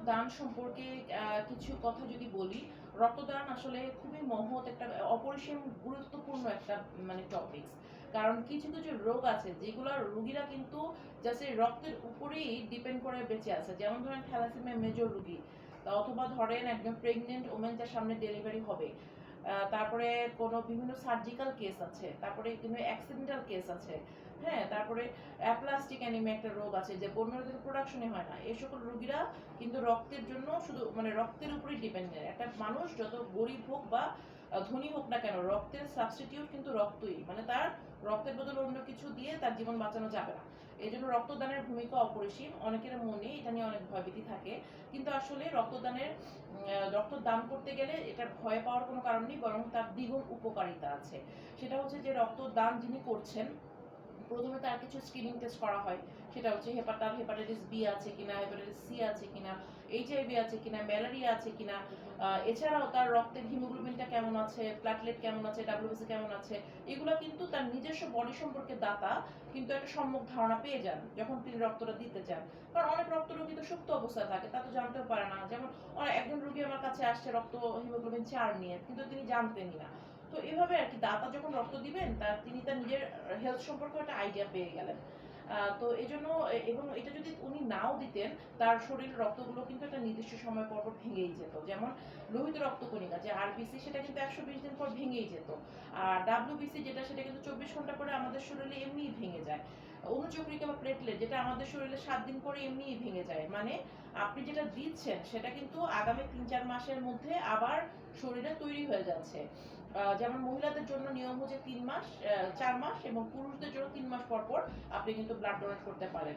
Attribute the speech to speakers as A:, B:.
A: রক্তদান সম্পর্কে কিছু কথা যদি বলি, রক্তদান আসলে খুবই মহৎ একটা, অপরিসীম গুরুত্বপূর্ণ একটা মানে টপিক কারণ কিছু কিছু রোগ আছে, যেগুলো রুগীরা কিন্তু জাস্ট রক্তের উপরেই ডিপেন্ড করে বেঁচে আছে। যেমন ধরেন থ্যালাসেমিয়া মেজর রুগী অথবা ধরেন একজন প্রেগনেন্ট ওমেন যার সামনে ডেলিভারি হবে। তারপরে কোনো বিভিন্ন সার্জিক্যাল কেস আছে, তারপরে কিন্তু অ্যাক্সিডেন্টাল কেস আছে হ্যাঁ তারপরে অ্যাপ্লাস্টিক অ্যানিমিয়া একটা রোগ আছে যে বন্যদের প্রোডাকশনই হয় না। এই সকল রোগীরা কিন্তু রক্তের জন্য শুধু মানে রক্তের উপরেই ডিপেন্ডেন্ট একটা মানুষ যত গরিব হোক বা ধনী হোক না কেন, রক্তের সাবস্টিটিউট কিন্তু রক্তই। মানে তার রক্তের বদলে অন্য কিছু দিয়ে তার জীবন বাঁচানো যাবে না। এই জন্য রক্তদানের ভূমিকা অপরিসীম। অনেকের মনে এটা নিয়ে অনেক ভয়ভীতি থাকে। কিন্তু আসলে রক্তদানের রক্তদান করতে গেলে এটা ভয় পাওয়ার কোনো কারণ নেই, বরং তার দ্বিগুণ উপকারিতা আছে। সেটা হচ্ছে যে রক্তদান যিনি করছেন প্রথমে তার কিছু স্ক্রিনিং টেস্ট করা হয়। সেটা হচ্ছে হেপাটাল হেপাটাইটিস বি আছে কিনা হেপাটাইটিস সি আছে কিনা এইচআইভি আছে কিনা ম্যালেরিয়া আছে কিনা এছাড়াও তার রক্তের হিমোগ্লোবিনটা কেমন আছে প্লাটলেট কেমন আছে ডাব্লিউবিসি কেমন আছে, এগুলো কিন্তু তার নিজস্ব বডি সম্পর্কে দাতা কিন্তু একটা সম্যক ধারণা পেয়ে যান যখন তিনি রক্তটা দিতে চান। কারণ অনেক রক্ত রোগী তো সুপ্ত অবস্থায় থাকে, তা তো জানতেও পারে না। যেমন একজন রোগী আমার কাছে আসছে রক্ত হিমোগ্লোবিন চার নিয়ে, কিন্তু তিনি জানতেনই না। তো এভাবে আর কি দাতা যখন রক্ত দিবেন, তার তিনি তার নিজের হেলথ সম্পর্কে একটা আইডিয়া পেয়ে গেলেন। তো এই জন্য এবং এটা যদি উনি নাও দিতেন, তার শরীরের রক্তগুলো কিন্তু একটা নির্দিষ্ট সময় পর পর ভেঙেই যেত। যেমন লোহিত রক্ত কণিকা যে আরবিসি সেটা কিন্তু একশো বিশ দিন পর ভেঙেই যেত। আর ডাব্লিউবিসি যেটা, সেটা কিন্তু চব্বিশ ঘণ্টা পরে আমাদের শরীরে এমনিই ভেঙে যায়। অনুচক্রিকা বা প্লেটলেট যেটা আমাদের শরীরে সাত দিন পরে এমনিই ভেঙে যায়। মানে আপনি যেটা দিচ্ছেন, সেটা কিন্তু আগামী তিন চার মাসের মধ্যে আবার শরীরে তৈরি হয়ে যাচ্ছে। যেমন মহিলাদের জন্য নিয়ম হচ্ছে তিন মাস চার মাস এবং পুরুষদের জন্য তিন মাস পর পর আপনি কিন্তু ব্লাড ডোনেট করতে পারেন।